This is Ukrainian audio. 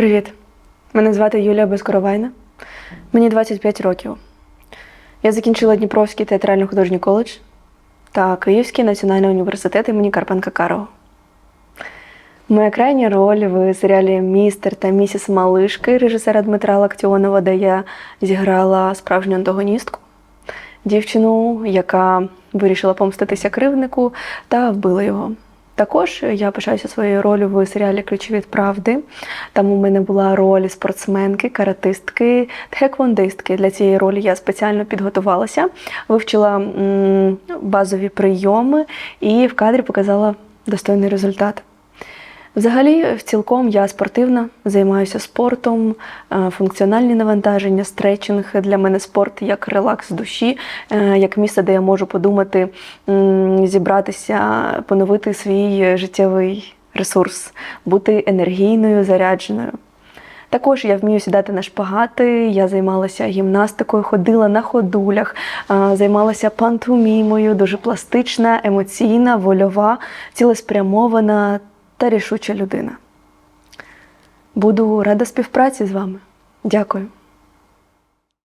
Привіт. Мене звати Юлія Безкоровайна. Мені 25 років. Я закінчила Дніпровський театрально-художній коледж та Київський національний університет імені Карпенка Карого. Моя крайня роль в серіалі Містер та місіс Малишки режисера Дмитра Лактіонова, де я зіграла справжню антагоністку, дівчину, яка вирішила помститися кривднику та вбила його. Також я пишаюся своєю ролью в серіалі Ключі від правди. Там у мене була роль спортсменки, каратистки, тхеквондистки. Для цієї ролі я спеціально підготувалася, вивчила м, базові прийоми і в кадрі показала достойний результат. Взагалі, цілком я спортивна, займаюся спортом, е, функціональні навантаження, стретчинг для мене спорт як релакс душі, е, як місце, де я можу подумати, зібратися, поновити свій життєвий ресурс, бути енергійною, зарядженою. Також я вмію сідати на шпагати, я займалася гімнастикою, ходила на ходулях, е, займалася пантомімою, дуже пластична, емоційна, вольова, цілеспрямована та рішуча людина. Буду рада співпраці з вами. Дякую.